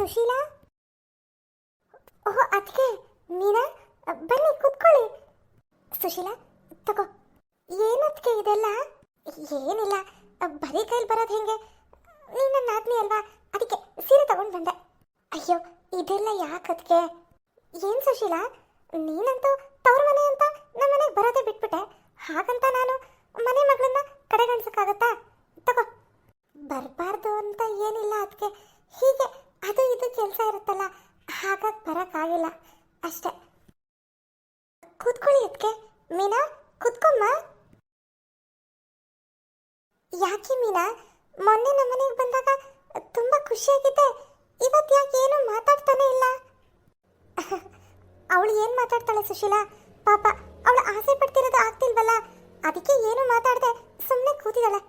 ಸುಶೀಲಾ? ಓಹೋ, ಅದಕ್ಕೆ ಮೀನಾ ಬನ್ನಿ, ಕೂತ್ಕೊಳ್ಳಿ. ಸುಶೀಲಾ, ತಗೋ. ಏನದಕ್ಕೆ ಇದೆಲ್ಲ? ಏನಿಲ್ಲ ಬರೀ ಕೈಲಿ ಬರೋದು ಹೆಂಗೆ? ನೀನು ನನ್ನ ಆದ್ಮಿ ಅಲ್ವಾ? ಅದಕ್ಕೆ ಸೀರೆ ತಗೊಂಡು ಬಂದೆ. ಅಯ್ಯೋ, ಇದೆಲ್ಲ ಯಾಕದಕ್ಕೆ ಏನು ಸುಶೀಲಾ? ನೀನಂತೂ ತವ್ರ ಮನೆ ಅಂತ ನಮ್ಮ ಮನೆಗೆ ಬರೋದೇ ಬಿಟ್ಬಿಟ್ಟೆ. ಹಾಗಂತ ನಾನು ಮನೆ ಮಗಳನ್ನ ಕಡೆಗಣಿಸೋಕ್ಕಾಗತ್ತಾ? ತಗೋ. ಬರಬಾರ್ದು ಅಂತ ಏನಿಲ್ಲ ಅದಕ್ಕೆ ಹೀಗೆ ಅದು ಇದು ಕೆಲಸ ಇರುತ್ತಲ್ಲ, ಹಾಗಾಗಿ ಬರೋಕ್ಕಾಗಿಲ್ಲ ಅಷ್ಟೇ. ಕೂತ್ಕೊಳ್ಳಿ ಅದಕ್ಕೆ ಮೀನಾ ಕೂತ್ಕೊಮ್ಮ ಯಾಕೆ ಮೀನಾ? ಮೊನ್ನೆ ನಮ್ಮನೆಗೆ ಬಂದಾಗ ತುಂಬ ಖುಷಿಯಾಗಿದ್ದೆ. ಇವತ್ತು ಯಾಕೆ ಏನು ಮಾತಾಡ್ತಾನೆ ಇಲ್ಲ. ಅವಳು ಏನು ಮಾತಾಡ್ತಾಳೆ ಸುಶೀಲಾ? ಪಾಪ, ಅವಳು ಆಸೆ ಪಡ್ತಿರೋದು ಆಗ್ತಿಲ್ವಲ್ಲ? ಅದಕ್ಕೆ ಏನು ಮಾತಾಡದೆ ಸುಮ್ಮನೆ ಕೂತಿದ್ದಾಳೆ.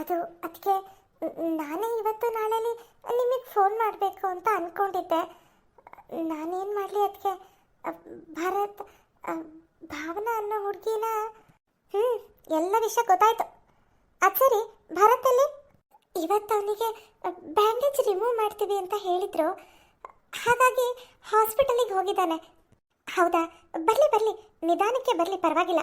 ಅದು ಅದಕ್ಕೆ ನಾನೇ ಇವತ್ತು ನಾಳೆಲಿ ನಿಮಗೆ ಫೋನ್ ಮಾಡಬೇಕು ಅಂತ ಅಂದ್ಕೊಂಡಿದ್ದೆ ನಾನೇನು ಮಾಡಲಿ ಅದಕ್ಕೆ ಭರತ್, ಭಾವನಾ ಅನ್ನೋ ಹುಡುಗಿನ ಹ್ಞೂ ಎಲ್ಲ ವಿಷಯ ಗೊತ್ತಾಯ್ತು. ಅದು ಸರಿ, ಭಾರತಲ್ಲಿ? ಇವತ್ತು ಅವನಿಗೆ ಬ್ಯಾಂಡೇಜ್ ರಿಮೂವ್ ಮಾಡ್ತೀವಿ ಅಂತ ಹೇಳಿದರು. ಹಾಗಾಗಿ ಹಾಸ್ಪಿಟಲಿಗೆ ಹೋಗಿದ್ದಾನೆ. ಹೌದಾ? ಬರಲಿ ಬರಲಿ. ನಿಧಾನಕ್ಕೆ ಬರಲಿ, ಪರವಾಗಿಲ್ಲ.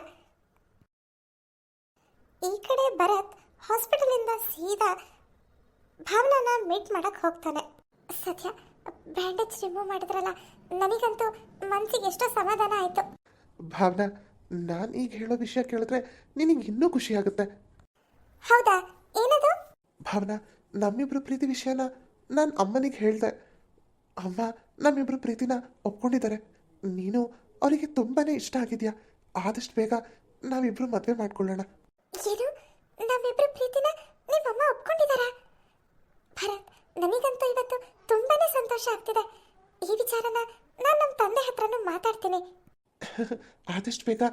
ಈ ಕಡೆ ಭರತ್ ಹಾಸ್ಪಿಟಲಿಂದ ಸೀದಾ ಭಾವನಾನ ಮೀಟ್ ಮಾಡಕ್ ಹೋಗ್ತಾನೆ. ಸತ್ಯ ಬ್ಯಾಂಡೇಜ್ ರಿಮೂವ್ ಮಾಡಿದ್ರಲ್ಲ ನನಗಂತೂ ಮನ್ಸಿಗೆ ಎಷ್ಟೋ ಸಮಾಧಾನ ಆಯ್ತು. ಭಾವನಾ ನಾನು ಈಗ ಹೇಳೋ ವಿಷಯ ಕೇಳಿದ್ರೆ ನಿನಗೆ ಇನ್ನೂ ಖುಷಿ ಆಗುತ್ತೆ. ಹೌದಾ? ಏನದು? ಭಾವನಾ ನಮ್ಮಿಬ್ರು ಪ್ರೀತಿ ವಿಷಯನ ನಾನು ಅಮ್ಮನಿಗೆ ಹೇಳಿದೆ. ಅಮ್ಮ ನಮ್ಮಿಬ್ರು ಪ್ರೀತಿನ ಒಪ್ಕೊಂಡಿದ್ದಾರೆ. ನೀನು ಅವರಿಗೆ ತುಂಬಾನೇ ಇಷ್ಟ ಆಗಿದ್ಯಾ? ಆದಷ್ಟು ಬೇಗ ನಾವಿಬ್ರು ಮದುವೆ ಮಾಡ್ಕೊಳ್ಳೋಣ. ಏನು? ನಮ್ಮಿಬ್ರು ಪ್ರೀತಿನ ನಿಮ್ಮಮ್ಮ ಒಪ್ಕೊಂಡಿದಾರ ಭರತ್ ನನಗಂತೂ ಇವತ್ತು ತುಂಬಾನೇ ಸಂತೋಷ ಆಗ್ತಿದೆ. ಈ ವಿಚಾರನ ನಾನು ನಮ್ಮ ತಂದೆ ಹತ್ರನೂ ಮಾತಾಡ್ತೀನಿ. ಆದಷ್ಟು ಬೇಗ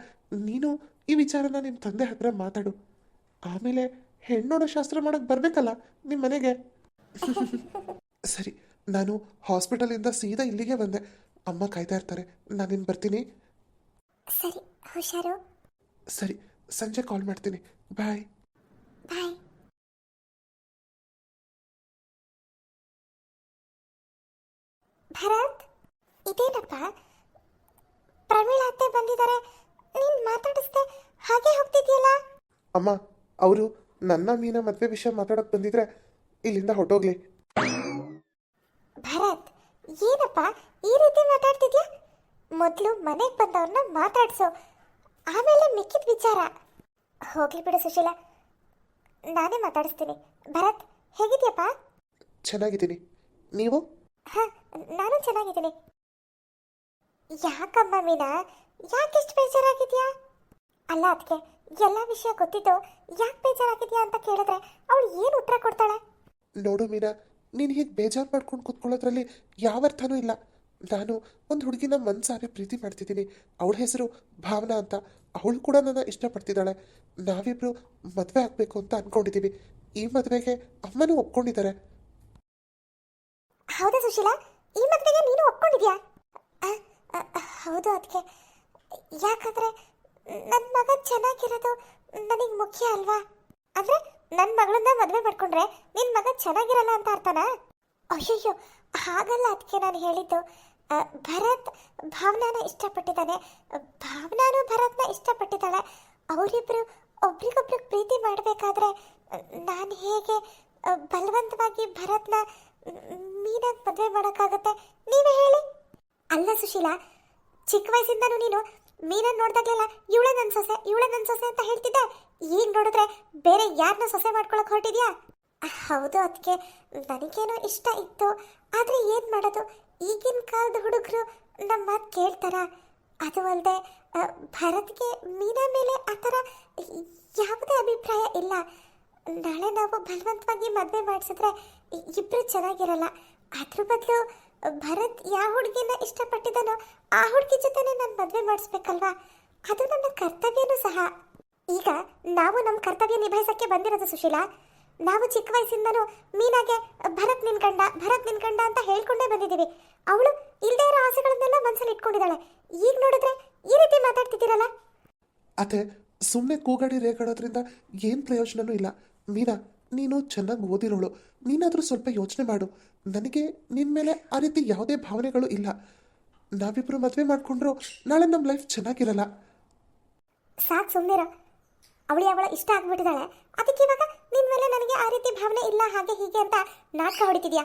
ನೀನು ಈ ವಿಚಾರನ ನಿಮ್ಮ ತಂದೆ ಹತ್ರ ಮಾತಾಡು. ಆಮೇಲೆ ಹೆಣ್ಣೋಡ ಶಾಸ್ತ್ರ ಮಾಡಕ್ ಬರ್ಬೇಕಲ್ಲ ನಿಮ್ಮ ಮನೆಗೆ? ಸರಿ ನಾನು ಹಾಸ್ಪಿಟಲಿಂದ ಸೀದಾ ಇಲ್ಲಿಗೆ ಬಂದೆ. ಅಮ್ಮ ಕಾಯ್ತಾ ಇರ್ತಾರೆ ನಾನಿನ್ ಬರ್ತೀನಿ. ಸರಿ ಹುಷಾರು. ಸರಿ ಸಂಜೆ ಕಾಲ್ ಮಾಡ್ತೀನಿ. ಬಾಯ್. ಬಾಯ್. ಭರತ್? ಇದೇನಪ್ಪ? ಪ್ರವೀಳ ಅತ್ತೆ ಬಂದಿದ್ದಾರೆ ನೀನ್ ಮಾತಾಡಿಸ್ದೆ ಹಾಗೆ ಹೋಗ್ತಿದ್ಯಲ್ಲ? ಅಮ್ಮ ಅವರು ನನ್ನ ಮೀನ ಮದುವೆ ವಿಷಯ ಮಾತಾಡಕ್ ಬಂದಿದ್ರೆ ಇಲ್ಲಿಂದ ಹೊಟ್ಟೋಗ್ಲಿ ಭರತ್ ಏನಪ್ಪ? ಈ ರೀತಿ ಮಾತಾಡ್ತಿದ್ಯಾ? ಮೊದಲು ಮನೆಗೆ ಬಂದವ್ರನ್ನ ಮಾತಾಡ್ಸು. ಆಮೇಲೆ ಮಿಕ್ಕಿದ ವಿಚಾರ. ಹೋಗ್ಲಿ ಬಿಡು ಸುಶೀಲಾ. ನಾನೇ ಮಾತಾಡಿಸ್ತೀನಿ. ಭರತ್ ಹೇಗಿದ್ಯಪ್ಪ? ಚೆನ್ನಾಗಿದ್ದೀನಿ. ನೀವು? ನಾನು ಚೆನ್ನಾಗಿದ್ದೀನಿ. ಯಾಕಮ್ಮ ಮೀನಾ? ಯಾಕೆಷ್ಟು ಬೇಜಾರಾಗಿದ್ಯಾ? ಅಲ್ಲ ಅದಕ್ಕೆ ಎಲ್ಲ ವಿಷಯ ಗೊತ್ತಿದ್ದು ಯಾಕೆ ಬೇಜಾರಾಗಿದ್ಯಾ ಅಂತ ಕೇಳಿದ್ರೆ ಅವಳು ಏನು ಉತ್ತರ ಕೊಡ್ತಾಳೆ? ನೋಡು ಮೀನಾ, ನೀನು ಹೀಗೆ ಬೇಜಾರು ಮಾಡ್ಕೊಂಡು ಕೂತ್ಕೊಳ್ಳೋದ್ರಲ್ಲಿ ಯಾವ ಅರ್ಥನೂ ಇಲ್ಲ. ನಾನು ಒಂದು ಹುಡುಗಿನ ಮನ್ಸಾರೆ ಪ್ರೀತಿ ಮಾಡ್ತಿದ್ದೀನಿ. ಅವಳ ಹೆಸರು ಭಾವನಾ ಅಂತ. ಅವಳು ಕೂಡ ನನ್ನ ಇಷ್ಟಪಡ್ತಿದ್ದಾಳೆ. ನಾವಿಬ್ರು ಮದುವೆ ಆಗಬೇಕು ಅಂತ ಅನ್ಕೊಂಡಿದ್ದೀವಿ ಈ ಮದುವೆಗೆ ಅಮ್ಮನೂ ಒಪ್ಕೊಂಡಿದ್ದಾರೆ. ಹೌದಾ ಸುಶೀಲಾ? ಈ ಮದುವೆಗೆ ನೀನು ಒಪ್ಕೊಂಡಿದ್ಯಾ? ಹೌದು ಅದಕ್ಕೆ ಯಾಕಂದ್ರೆ ನನ್ನ ಮಗ ಚೆನ್ನಾಗಿರೋದು ನನಗೆ ಮುಖ್ಯ ಅಲ್ವಾ? ಅಂದ್ರೆ ನನ್ನ ಮಗಳನ್ನ ಮದುವೆ ಮಾಡ್ಕೊಂಡ್ರೆ ನಿನ್ನ ಮಗ ಚೆನ್ನಾಗಿರಲ್ಲ ಅಂತ ಅರ್ಥನಾ? ಅಯ್ಯಯ್ಯೋ, ಹಾಗಲ್ಲ ಅದಕ್ಕೆ ನಾನು ಹೇಳಿದ್ದು. ಭರತ್ ಭಾವನಾನ ಇಷ್ಟಪಟ್ಟಿದ್ದಾನೆ. ಭಾವನಾನು ಭರತ್ನ ಇಷ್ಟಪಟ್ಟಿದ್ದಾಳೆ. ಅವರಿಬ್ಬರು ಒಬ್ರಿಗೊಬ್ರಿಗೆ ಪ್ರೀತಿ ಮಾಡಬೇಕಾದ್ರೆ ನಾನು ಹೇಗೆ ಬಲವಂತವಾಗಿ ಭರತ್ನ ಮೀನಾಗ್ ಮದುವೆ ಮಾಡೋಕ್ಕಾಗತ್ತೆ? ನೀವೇ ಹೇಳಿ. ಅಲ್ಲ ಸುಶೀಲಾ, ಚಿಕ್ಕ ವಯಸ್ಸಿಂದನೂ ನೀನು ಮೀನನ್ ನೋಡಿದಾಗ್ಲೆಲ್ಲ ಇವಳೆ ನನ್ನ ಸೊಸೆ, ಇವಳೆ ನನ್ನ ಸೊಸೆ ಅಂತ ಹೇಳ್ತಿದ್ದೆ. ಈಗ ನೋಡಿದ್ರೆ ಬೇರೆ ಯಾರನ್ನ ಸೊಸೆ ಮಾಡ್ಕೊಳಕ್ ಹೊರಟಿದ್ಯಾ? ಹೌದು ಅದಕ್ಕೆ ನನಗೇನೋ ಇಷ್ಟ ಇತ್ತು. ಆದ್ರೆ ಏನ್ ಮಾಡೋದು? ಈಗಿನ ಕಾಲದ ಹುಡುಗರು ನಮ್ಮ ಮಾತು ಕೇಳ್ತಾರ. ಅದು ಅಲ್ಲದೆ ಭರತ್ಗೆ ಮೀನ ಮೇಲೆ ಆ ಥರ ಯಾವುದೇ ಅಭಿಪ್ರಾಯ ಇಲ್ಲ. ನಾಳೆ ನಾವು ಬಲವಂತವಾಗಿ ಮದುವೆ ಮಾಡಿಸಿದ್ರೆ ಇಬ್ರು ಚೆನ್ನಾಗಿರಲ್ಲ. ಅದ್ರ ಬದಲು ಭರತ್ ಯಾವ ಹುಡುಗಿನ ಇಷ್ಟಪಟ್ಟಿದ್ದಾನೋ ಆ ಹುಡುಗಿ ಜೊತೆನೆ ನಾನು ಮದುವೆ ಮಾಡಿಸ್ಬೇಕಲ್ವಾ? ಅದು ನನ್ನ ಕರ್ತವ್ಯನೂ ಸಹ. ಈಗ ನಾವು ನಮ್ಮ ಕರ್ತವ್ಯ ನಿಭಾಯಿಸಕ್ಕೆ ಬಂದಿರೋದು ಸುಶೀಲಾ. ನಾವು ಚಿಕ್ಕ ವಯಸ್ಸಿಂದನೂ ಮೀನಾಗೆ ಭರತ್ ನಿನ್ ಗಂಡ, ಭರತ್ ನಿನ್ ಗಂಡ ಅಂತ ಹೇಳ್ಕೊಂಡೇ ಬಂದಿದ್ದೀವಿ. ಅವಳು ಇಲ್ಲದೇ ಇರೋ ಆಸೆಗಳನ್ನೆಲ್ಲ ಮನಸ್ಸಲ್ಲಿ ಇಟ್ಕೊಂಡಿದ್ದಾಳೆ. ಈಗ ನೋಡಿದ್ರೆ ಈ ರೀತಿ ಮಾತಾಡ್ತಿದ್ದೀರಲ್ಲ? ಅತ್ತೆ ಸುಮ್ಮನೆ ಕೂಗಾಡಿ ರೇಗಾಡೋದ್ರಿಂದ ಏನು ಪ್ರಯೋಜನನೂ ಇಲ್ಲ. ಮೀನಾ ನೀನು ಚೆನ್ನಾಗಿ ಓದಿರೋಳು. ನೀನಾದರೂ ಸ್ವಲ್ಪ ಯೋಚನೆ ಮಾಡು. ನನಗೆ ನಿನ್ನ ಮೇಲೆ ಆ ರೀತಿ ಯಾವುದೇ ಭಾವನೆಗಳು ಇಲ್ಲ. ನಾವಿಬ್ಬರು ಮದುವೆ ಮಾಡಿಕೊಂಡ್ರು ನಾಳೆ ನಮ್ಮ ಲೈಫ್ ಚೆನ್ನಾಗಿರಲ್ಲ. ಸಾಕು ಸುಮ್ಮನಿರ ಅವಳು ಅವಳ ಇಷ್ಟ ಆಗ್ಬಿಟ್ಟಿದ್ದಾಳೆ ಅದಕ್ಕೆ ಇವಾಗ ನಿನ್ನ ಮೇಲೆ ನನಗೆ ಆ ರೀತಿ ಭಾವನೆ ಇಲ್ಲ ಹಾಗೆ ಹೀಗೆ ಅಂತ ನಾಟಕ ಹೊಡಿತಿದ್ಯಾ?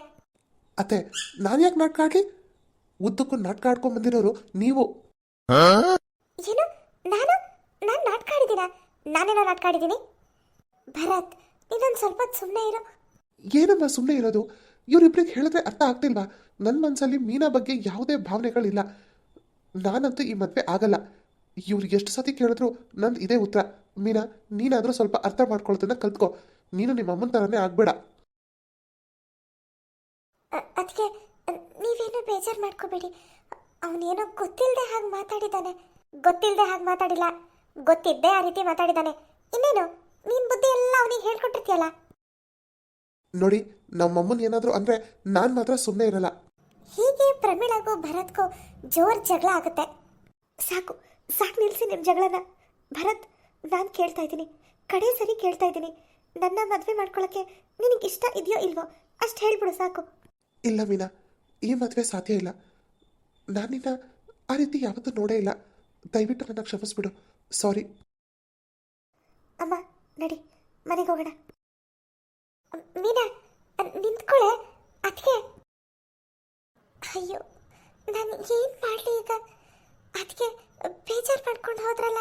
ಅತ್ತೆ ನಾನು ಯಾಕೆ ನಾಟಕ ಆಡಲಿ? ಉದ್ದಕ್ಕೂ ನಾಟಕ ಆಡ್ಕೊಂಡು ಬಂದಿರೋರು ನೀವು. ಏನು? ನಾನು? ನಾನು ನಾಟಕ ಆಡಿದ್ದೀನ? ನಾನೇನೋ ನಾಟಕ ಆಡಿದ್ದೀನಿ? ಭರತ್ ಇನ್ನೊಂದು ಸ್ವಲ್ಪ ಸುಮ್ಮನೆ ಇರೋ. ಏನಮ್ಮ ಸುಮ್ಮನೆ ಇರೋದು? ಇವರಿಬ್ರಿಗೆ ಹೇಳಿದ್ರೆ ಅರ್ಥ ಆಗ್ತಿಲ್ವಾ? ನನ್ನ ಮನಸ್ಸಲ್ಲಿ ಮೀನಾ ಬಗ್ಗೆ ಯಾವುದೇ ಭಾವನೆಗಳಿಲ್ಲ. ನಾನಂತೂ ಈ ಮದುವೆ ಆಗಲ್ಲ. ಇವ್ರು ಎಷ್ಟು ಸತಿ ಕೇಳಿದ್ರು ನಂದು ಇದೇ ಉತ್ತರ. ಮೀನಾ ನೀನಾದರೂ ಸ್ವಲ್ಪ ಅರ್ಥ ಮಾಡ್ಕೊಳ್ತನ್ನ ಕಲ್ತ್ಕೊ. ನೀನು ನಿಮ್ಮ ಅಮ್ಮನ ಥರನೇ ಆಗಬೇಡ. ಅದಕ್ಕೆ ನೀವೇನು ಬೇಜಾರು ಮಾಡ್ಕೋಬೇಡಿ. ಅವನೇನೋ ಗೊತ್ತಿಲ್ಲದೆ ಹಾಗೆ ಮಾತಾಡಿದ್ದಾನೆ. ಗೊತ್ತಿಲ್ಲದೆ ಹಾಗೆ ಮಾತಾಡಿಲ್ಲ. ಗೊತ್ತಿದ್ದೆ ಆ ರೀತಿ ಮಾತಾಡಿದ್ದಾನೆ. ಇನ್ನೇನು? ನೀನ್ ಬುದ್ಧಿ ಎಲ್ಲ ಅವನಿಗೆ ಹೇಳ್ಕೊಟ್ಟಿರ್ತೀಯಲ್ಲ? ನೋಡಿ ನಮ್ಮಮ್ಮನ್ ಏನಾದರೂ ಅಂದರೆ ನಾನು ಮಾತ್ರ ಸುಮ್ಮನೆ ಇರಲ್ಲ. ಹೀಗೆ ಪ್ರಮೀಳಾಗೂ ಭರತ್ಗೂ ಜೋರ್ ಜಗಳ ಆಗುತ್ತೆ. ಸಾಕು ಸಾಕು ನಿಲ್ಸಿ ನಿಮ್ಮ ಜಗಳನ. ಭರತ್ ನಾನು ಕೇಳ್ತಾ ಇದ್ದೀನಿ. ಕಡೆ ಸರಿ ಕೇಳ್ತಾ ಇದ್ದೀನಿ. ನನ್ನ ಮದುವೆ ಮಾಡ್ಕೊಳ್ಳೋಕ್ಕೆ ನಿನಗೆ ಇಷ್ಟ ಇದೆಯೋ ಇಲ್ವೋ ಅಷ್ಟು ಹೇಳ್ಬಿಡು ಸಾಕು. ಇಲ್ಲ ಮೀನಾ ಈ ಮದುವೆ ಸಾಧ್ಯ ಇಲ್ಲ. ನಾನಿನ್ನ ಆ ರೀತಿ ಯಾವತ್ತೂ ನೋಡೇ ಇಲ್ಲ. ದಯವಿಟ್ಟು ನನ್ನ ಕ್ಷಮಿಸ್ಬಿಡು. ಸಾರಿ. ನಡಿ ಮನೆಗೆ ಹೋಗೋಣ. ಮೀನಾ ಅ, ನಿಂತ್ಕೊಳೆ ಅದಕ್ಕೆ ಅಯ್ಯೋ ನಾನು ಏನು ಮಾಡಲಿ ಈಗ? ಅದಕ್ಕೆ ಬೇಜಾರು ಮಾಡ್ಕೊಂಡು ಹೋದ್ರಲ್ಲ.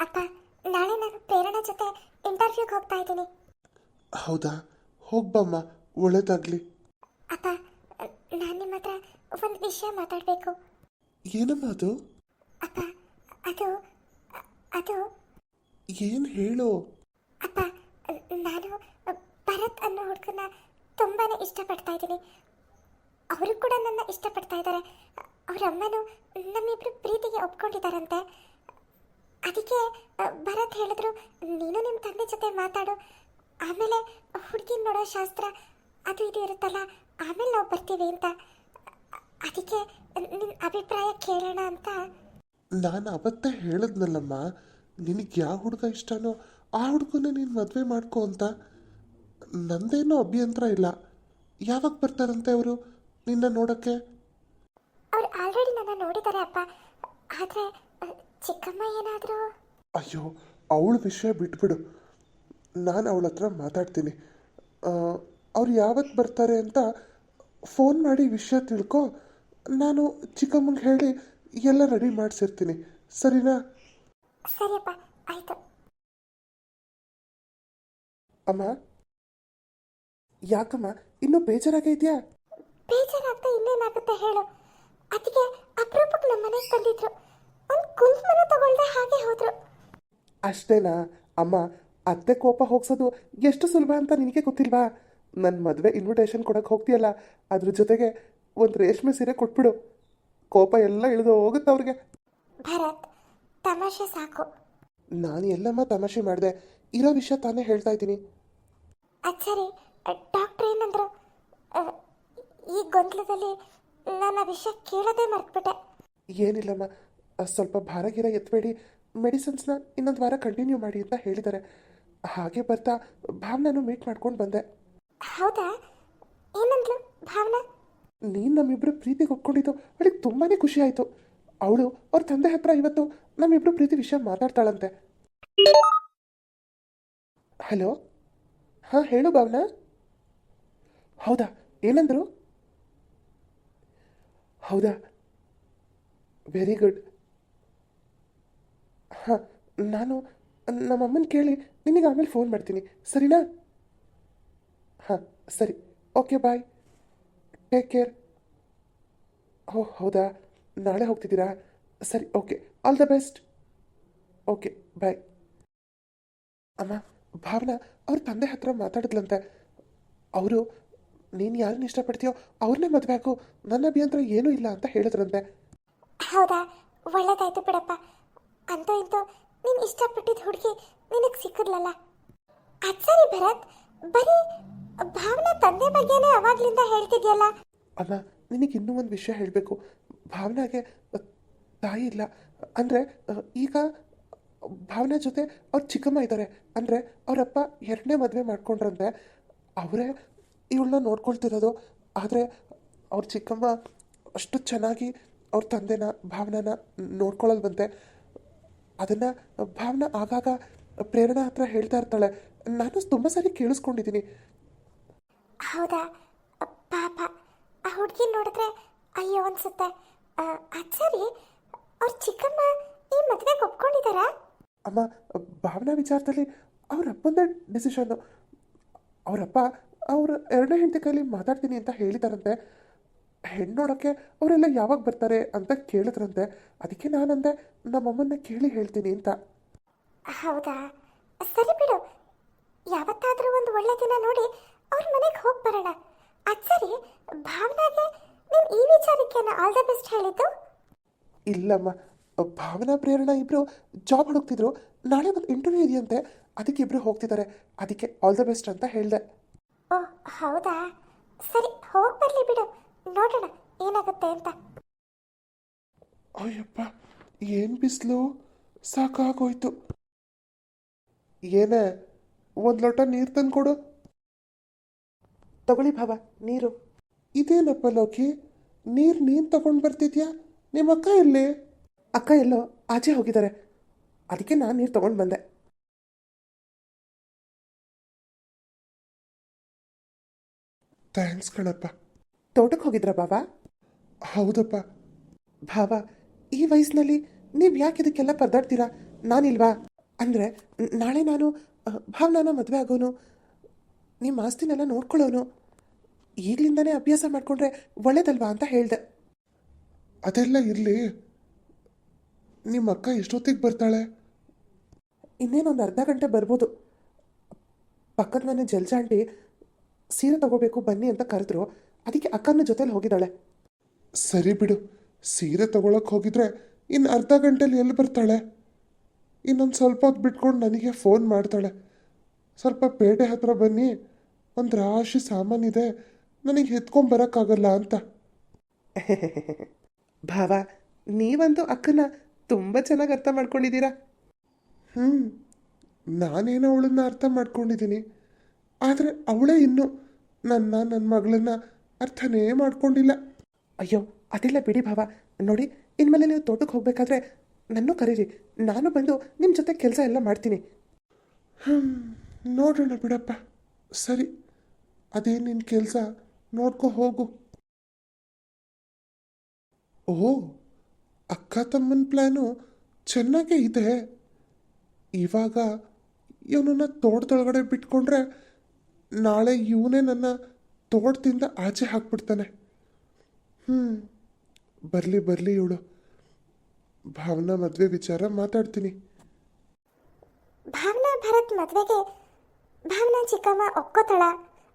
ಅಪ್ಪ ನಾಳೆ ನಾನು ಪ್ರೇರಣಾ ಜೊತೆ ಇಂಟರ್ವ್ಯೂಗೆ ಹೋಗ್ತಾ ಇದ್ದೀನಿ. ಹೌದಾ? ಹೋಗ್ಬಮ್ಮ ಒಳ್ಳೇದಾಗ್ಲಿ. ಅಪ್ಪ ನಾನು ನಿಮ್ಮ ಹತ್ರ ಒಂದು ವಿಷಯ ಮಾತಾಡಬೇಕು. ಏನಮ್ಮ ಅದು? ಅಪ್ಪ ಅದು ಅದು ಏನು ಹೇಳು? ಅಪ್ಪ ನಾನು ಭರತ್ ಅನ್ನೋ ಹುಡುಗನ ತುಂಬಾನೇ ಇಷ್ಟಪಡ್ತಾ ಇದ್ದೀನಿ. ಅವರು ಕೂಡ ನನ್ನ ಇಷ್ಟಪಡ್ತಾ ಇದ್ದಾರೆ. ಅವ್ರ ಅಮ್ಮನೂ ನಮ್ಮಿಬ್ರು ಪ್ರೀತಿಗೆ ಒಪ್ಕೊಂಡಿದ್ದಾರಂತೆ. ಅದಕ್ಕೆ ಭರತ್ ಹೇಳಿದ್ರು ನೀನು ನಿಮ್ಮ ತಂದೆ ಜೊತೆ ಮಾತಾಡು. ಆಮೇಲೆ ಹುಡುಗಿ ನೋಡೋ ಶಾಸ್ತ್ರ ಅದು ಇದು ಇರುತ್ತಲ್ಲ ಆಮೇಲೆ ನಾವು ಬರ್ತೀವಿ ಅಂತ. ಅದಕ್ಕೆ ನಿನ್ನ ಅಭಿಪ್ರಾಯ ಕೇಳೋಣ ಅಂತ. ನಾನು ಅವತ್ತೇ ಹೇಳಿದ್ನಲ್ಲಮ್ಮ ನಿನಗೆ ಯಾವ ಹುಡುಗ ಇಷ್ಟನೋ ಆ ಹುಡುಗನ ನೀನು ಮದುವೆ ಮಾಡ್ಕೋ ಅಂತ ನಂದೇನೋ ಅಭ್ಯಂತರ ಇಲ್ಲ. ಯಾವಾಗ ಬರ್ತಾರಂತೆ ಅವರು ನಿನ್ನ ನೋಡೋಕ್ಕೆ? ಅವ್ರು ಆಲ್ರೆಡಿ ನನ್ನ ನೋಡಿದ್ದಾರೆ ಅಪ್ಪ. ಆದರೆ ಚಿಕ್ಕಮ್ಮ ಏನಾದರೂ? ಅಯ್ಯೋ ಅವಳ ವಿಷಯ ಬಿಟ್ಬಿಡು. ನಾನು ಅವಳ ಹತ್ರ ಮಾತಾಡ್ತೀನಿ. ಅವ್ರು ಯಾವತ್ತು ಬರ್ತಾರೆ ಅಂತ ಫೋನ್ ಮಾಡಿ ವಿಷಯ ತಿಳ್ಕೊ ನಾನು ಚಿಕ್ಕಮ್ಮಂಗೆ ಹೇಳಿ ಎಲ್ಲ ರೆಡಿ ಮಾಡಿಸಿರ್ತೀನಿ. ಸರಿನಾ? ಸರಿಯಪ್ಪ ಆಯಿತು. ಅಮ್ಮ? ಯಾಕಮ್ಮ? ಇನ್ನೂ ಬೇಜಾರಾಗಿದ್ಯಾ ಬೇಜಾರಾಗ್ತಾ ಇನ್ನೇನಾಗುತ್ತೆ ಹೇಳು. ಅದಕ್ಕೆ ಅಪರೂಪಕ್ಕೆ ನಮ್ಮ ಮನೆಗೆ ಬಂದಿದ್ರು ಒಂದು ಕುಂಕುಮನ ತಗೊಳ್ದೆ ಹಾಗೆ ಹೋದ್ರು. ಅಷ್ಟೇನಾ? ಅಮ್ಮ ಅತ್ತೆ ಕೋಪ ಹೋಗ್ಸೋದು ಎಷ್ಟು ಸುಲಭ ಅಂತ ನಿನಗೆ ಗೊತ್ತಿಲ್ವಾ? ನನ್ನ ಮದುವೆ ಇನ್ವಿಟೇಷನ್ ಕೊಡಕ್ಕೆ ಹೋಗ್ತೀಯಲ್ಲ ಅದ್ರ ಜೊತೆಗೆ ಒಂದು ರೇಷ್ಮೆ ಸೀರೆ ಕೊಟ್ಬಿಡು. ಕೋಪ ಎಲ್ಲ ಇಳಿದು ಹೋಗುತ್ತೆ ಅವ್ರಿಗೆ. ಭರತ್ ತಮಾಷೆ ಸಾಕು. ನಾನು ಎಲ್ಲಮ್ಮ ತಮಾಷೆ ಮಾಡಿದೆ. ಇರೋ ವಿಷಯ ತಾನೇ ಹೇಳ್ತಾ ಇದ್ದೀನಿ. ಅದು ಡಾಕ್ಟರ್ ಡಾಕ್ಟ್ರ್ ಏನಂದ್ರು ಈ ಗೊಂದಲದಲ್ಲಿ ನನ್ನ ವಿಷಯ ಕೇಳೋದೇ ಮರ್ತ್ಬಿಟ್ಟೆ. ಏನಿಲ್ಲಮ್ಮ ಸ್ವಲ್ಪ ಭಾರ ಗಿರ ಎತ್ತಬೇಡಿ ಮೆಡಿಸಿನ್ಸ್ನ ಇನ್ನೊಂದು ವಾರ ಕಂಟಿನ್ಯೂ ಮಾಡಿ ಅಂತ ಹೇಳಿದ್ದಾರೆ. ಹಾಗೆ ಬರ್ತಾ ಭಾವನಾನು ಮೀಟ್ ಮಾಡ್ಕೊಂಡು ಬಂದೆ. ಹೌದಾ? ಏನಂದ್ರು ಭಾವನಾ? ನೀನು ನಮ್ಮಿಬ್ಬರು ಪ್ರೀತಿಗೆ ಒಪ್ಕೊಂಡಿದ್ದು ಅವಳಿಗೆ ತುಂಬಾ ಖುಷಿ ಆಯಿತು. ಅವಳು ಅವ್ರ ತಂದೆ ಹತ್ರ ಇವತ್ತು ನಮ್ಮಿಬ್ರು ಪ್ರೀತಿ ವಿಷಯ ಮಾತಾಡ್ತಾಳಂತೆ. ಹಲೋ? ಹಾಂ, ಹೇಳು ಭಾವನಾ. ಹೌದಾ? ಏನಂದ್ರು? ಹೌದಾ? ವೆರಿ ಗುಡ್ ಹಾಂ, ನಾನು ನಮ್ಮಮ್ಮನ ಕೇಳಿ ನಿನಗೆ ಆಮೇಲೆ ಫೋನ್ ಮಾಡ್ತೀನಿ. ಸರಿನಾ? ಹಾಂ, ಸರಿ. ಓಕೆ ಬಾಯ್ ಟೇಕ್ ಕೇರ್ ಓ, ಹೌದಾ? ನಾಳೆ ಹೋಗ್ತಿದ್ದೀರಾ? ಸರಿ okay. All the best okay bye ಅಮ್ಮ ಭಾವನಾ ಅವ್ರ ತಂದೆ ಹತ್ರ ಮಾತಾಡಿದ್ಲಂತೆ. ಅವರು ನೀನು ಯಾರನ್ನ ಇಷ್ಟಪಡ್ತೀಯೋ ಅವ್ರನ್ನೇ ಮದುವೆ ಆಗು. ನನ್ನ ಅಭ್ಯಂತರ ಏನೂ ಇಲ್ಲ ಅಂತ ಹೇಳಿದ್ರಂತೆ. ಹೌದಾ? ಒಳ್ಳೇದಾಯ್ತು ಬಿಡಪ್ಪ. ಅಂತ ಇಂತೂ ನೀನು ಇಷ್ಟಪಟ್ಟಿದ್ದ ಹುಡುಗಿ ನಿನಗೆ ಸಿಕ್ಕಿದ್ಲಲ್ಲ ಅದ್ ಸರಿ ಭರತ್. ಬರೀ ಭಾವನಾ ತಂದೆ ಬಗ್ಗೆನೇ ಅವಾಗ್ಲಿಂದ ಹೇಳ್ತಿದ್ಯಲ್ಲ. ಅಮ್ಮ ನಿನಗೆ ಇನ್ನೂ ಒಂದು ವಿಷಯ ಹೇಳಬೇಕು. ಭಾವನಾಗೆ ತಾಯಿ ಇಲ್ಲ. ಅಂದರೆ ಈಗ ಭಾವನೆ ಜೊತೆ ಅವ್ರ ಚಿಕ್ಕಮ್ಮ ಇದ್ದಾರೆ ಅಂದರೆ, ಅವರಪ್ಪ ಎರಡನೇ ಮದುವೆ ಮಾಡ್ಕೊಂಡ್ರಂತೆ. ಅವರೇ ಇವಳನ್ನ ನೋಡ್ಕೊಳ್ತಿರೋದು. ಆದರೆ, ಅವ್ರ ಚಿಕ್ಕಮ್ಮ ಅಷ್ಟು ಚೆನ್ನಾಗಿ ಅವ್ರ ತಂದೆನ, ಭಾವನಾನ ನೋಡ್ಕೊಳ್ಳಲ್ವಂತೆ ಅದನ್ನು ಭಾವನ ಆಗಾಗ ಪ್ರೇರಣಾ ಹತ್ರ ಹೇಳ್ತಾ ಇರ್ತಾಳೆ. ನಾನು ತುಂಬ ಸಾರಿ ಕೇಳಿಸ್ಕೊಂಡಿದ್ದೀನಿ ಹೌದಾ? ಪಾಪ, ಆ ಹುಡುಗಿ ನೋಡಿದ್ರೆ ಅಯ್ಯೋ ಅನ್ಸುತ್ತೆ. ಅದ್ ಸರಿ ಅವ್ರ ಚಿಕ್ಕಮ್ಮ ಈ ಮದುವೆಗೆ ಒಪ್ಕೊಂಡಿದ್ದಾರಾ ಅಮ್ಮ ಭಾವನಾ ವಿಚಾರದಲ್ಲಿ ಅವ್ರ ಡಿಸಿಷನ್ ಡಿಸಿಷನ್ನು ಅವರಪ್ಪ ಅವ್ರ ಎರಡನೇ ಹೆಂಡತಿ ಕೈಲಿ ಮಾತಾಡ್ತೀನಿ ಅಂತ ಹೇಳಿದಾರಂತೆ. ಹೆಣ್ಣು ನೋಡೋಕ್ಕೆ ಅವರೆಲ್ಲ ಯಾವಾಗ ಬರ್ತಾರೆ ಅಂತ ಕೇಳಿದ್ರಂತೆ. ಅದಕ್ಕೆ ನಾನಂದೆ ನಮ್ಮಮ್ಮನ್ನ ಕೇಳಿ ಹೇಳ್ತೀನಿ ಅಂತ. ಹೌದಾ? ಸರಿ ಬಿಡು. ಯಾವತ್ತಾದರೂ ಒಂದು ಒಳ್ಳೆ ದಿನ ನೋಡಿ ಅವ್ರ ಮನೆಗೆ ಹೋಗಿ ಬರೋಣ. ಅದ್ ಸರಿ ಭಾವನಾಗೆ ನೀನು ಈ ವಿಚಾರಕ್ಕೆ ಆಲ್ ದ ಬೆಸ್ಟ್ ಹೇಳಿದ್ದು? ಇಲ್ಲಮ್ಮ ಭಾವನಾ ಪ್ರೇರಣಾ ಇಬ್ಬರು ಜಾಬ್ ಹುಡುಕ್ತಿದ್ರು. ನಾಳೆ ಒಂದು ಇಂಟರ್ವ್ಯೂ ಇದೆಯಂತೆ. ಅದಕ್ಕೆ ಇಬ್ಬರು ಹೋಗ್ತಿದ್ದಾರೆ. ಅದಕ್ಕೆ ಆಲ್ ದ ಬೆಸ್ಟ್ ಅಂತ ಹೇಳಿದೆ. ಓ ಹೌದಾ? ಸರಿ ಹೋಗಿ ಬರ್ಲಿ ಬಿಡು. ನೋಡೋಣ ಏನಾಗುತ್ತೆ ಅಂತ. ಅಯ್ಯಪ್ಪ ಏನು ಬಿಸಿಲು? ಸಾಕಾಗೋಯ್ತು. ಏನೇ ಒಂದು ಲೋಟ ನೀರು ತಂದು ಕೊಡು ತಗೊಳ್ಳಿ ಭಾವ ನೀರು. ಇದೇನಪ್ಪ ಲೋಕಿ? ನೀರು ನೀನು ತಗೊಂಡು ಬರ್ತಿದ್ಯಾ? ನಿಮ್ಮ ಅಕ್ಕ ಎಲ್ಲಿ? ಅಕ್ಕ ಎಲ್ಲೋ ಆಚೆ ಹೋಗಿದ್ದಾರೆ. ಅದಕ್ಕೆ ನಾನು ನೀರು ತಗೊಂಡು ಬಂದೆ. ಥ್ಯಾಂಕ್ಸ್ ಕಣಪ್ಪ. ತೋಟಕ್ಕೆ ಹೋಗಿದ್ರ ಬಾಬಾ ಹೌದಪ್ಪ. ಭಾವ ಈ ವಯಸ್ಸಿನಲ್ಲಿ ನೀವು ಯಾಕೆ ಇದಕ್ಕೆಲ್ಲ ಪರದಾಡ್ತೀರಾ? ನಾನಿಲ್ವಾ ಅಂದರೆ ನಾಳೆ ನಾನು ಭಾವನಾನ ಮದುವೆ ಆಗೋನು ನಿಮ್ಮ ಆಸ್ತಿನೆಲ್ಲ ನೋಡ್ಕೊಳ್ಳೋನು ಈಗಲಿಂದನೇ ಅಭ್ಯಾಸ ಮಾಡಿಕೊಂಡ್ರೆ ಒಳ್ಳೇದಲ್ವಾ ಅಂತ ಹೇಳಿದೆ. ಅದೆಲ್ಲ ಇರಲಿ. ನಿಮ್ಮ ಅಕ್ಕ ಎಷ್ಟೊತ್ತಿಗೆ ಬರ್ತಾಳೆ? ಇನ್ನೇನೊಂದು ಅರ್ಧ ಗಂಟೆ ಬರ್ಬೋದು. ಪಕ್ಕದ ಮನೆ ಜಲ್ಜಾಂಟಿ ಸೀರೆ ತಗೋಬೇಕು ಬನ್ನಿ ಅಂತ ಕರೆದ್ರು. ಅದಕ್ಕೆ ಅಕ್ಕನ ಜೊತೆಲಿ ಹೋಗಿದ್ದಾಳೆ. ಸರಿ ಬಿಡು. ಸೀರೆ ತಗೊಳಕ್ ಹೋಗಿದ್ರೆ ಇನ್ನು ಅರ್ಧ ಗಂಟೆಲಿ ಎಲ್ಲಿ ಬರ್ತಾಳೆ? ಇನ್ನೊಂದು ಸ್ವಲ್ಪ ಹೊತ್ತು ಬಿಟ್ಕೊಂಡು ನನಗೆ ಫೋನ್ ಮಾಡ್ತಾಳೆ. ಸ್ವಲ್ಪ ಪೇಟೆ ಹತ್ರ ಬನ್ನಿ. ಒಂದು ರಾಶಿ ಸಾಮಾನಿದೆ ನನಗೆ ಎತ್ಕೊಂಬರೋಕ್ಕಾಗಲ್ಲ ಅಂತ. ಭಾವ ನೀವಂತೂ ಅಕ್ಕನ ತುಂಬ ಚೆನ್ನಾಗಿ ಅರ್ಥ ಮಾಡ್ಕೊಂಡಿದ್ದೀರಾ? ಹ್ಞೂ ನಾನೇನೋ ಅವಳನ್ನ ಅರ್ಥ ಮಾಡ್ಕೊಂಡಿದ್ದೀನಿ. ಆದರೆ ಅವಳೇ ಇನ್ನೂ ನನ್ನ ನನ್ನ ಮಗಳನ್ನ ಅರ್ಥನೇ ಮಾಡ್ಕೊಂಡಿಲ್ಲ. ಅಯ್ಯೋ ಅದೆಲ್ಲ ಬಿಡಿ ಭಾವ. ನೋಡಿ ಇನ್ಮೇಲೆ ನೀವು ತೋಟಕ್ಕೆ ಹೋಗಬೇಕಾದ್ರೆ ನನ್ನೂ ಕರೀರಿ. ನಾನು ಬಂದು ನಿಮ್ಮ ಜೊತೆ ಕೆಲಸ ಎಲ್ಲ ಮಾಡ್ತೀನಿ. ಹ್ಞೂ ನೋಡೋಣ ಬಿಡಪ್ಪ. ಸರಿ ಅದೇನು ನಿನ್ನ ಕೆಲಸ. ನೋಡ್ಕೊ ಹೋಗು ಓ ಅಕ್ಕ ತಮ್ಮನ ಪ್ಲ್ಯಾನು ಚೆನ್ನಾಗೇ ಇದೆ. ಇವಾಗ ಇವನನ್ನ ತೋಟದೊಳಗಡೆ ಬಿಟ್ಕೊಂಡ್ರೆ ನಾಳೆ ಇವನೇ ನನ್ನ ತೋಟದಿಂದ ಆಚೆ ಹಾಕ್ಬಿಡ್ತಾನೆ. ಹ್ಞೂ ಬರಲಿ ಬರಲಿ ಇವಳು. ಭಾವನಾ ಮದುವೆ ವಿಚಾರ ಮಾತಾಡ್ತೀನಿ. ಭಾವನಾ ಭರತ್ ಮದುವೆಗೆ ಭಾವನಾ ಚಿಕ್ಕಮ್ಮ ಒಪ್ಕೋತಾಳ?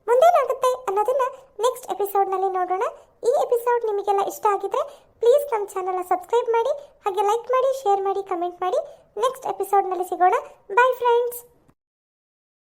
ಮುಂದೇನಾಗುತ್ತೆ ಅನ್ನೋದನ್ನ ನೆಕ್ಸ್ಟ್ ಎಪಿಸೋಡ್ನಲ್ಲಿ ನೋಡೋಣ. ಈ ಎಪಿಸೋಡ್ ನಿಮಗೆಲ್ಲ ಇಷ್ಟ ಆಗಿದ್ರೆ ಪ್ಲೀಸ್ ನಮ್ಮ ಚಾನಲ್ನ ಸಬ್ಸ್ಕ್ರೈಬ್ ಮಾಡಿ, ಹಾಗೆ ಲೈಕ್ ಮಾಡಿ ಶೇರ್ ಮಾಡಿ ಕಮೆಂಟ್ ಮಾಡಿ. ನೆಕ್ಸ್ಟ್ ಎಪಿಸೋಡ್ನಲ್ಲಿ ಸಿಗೋಣ. By friends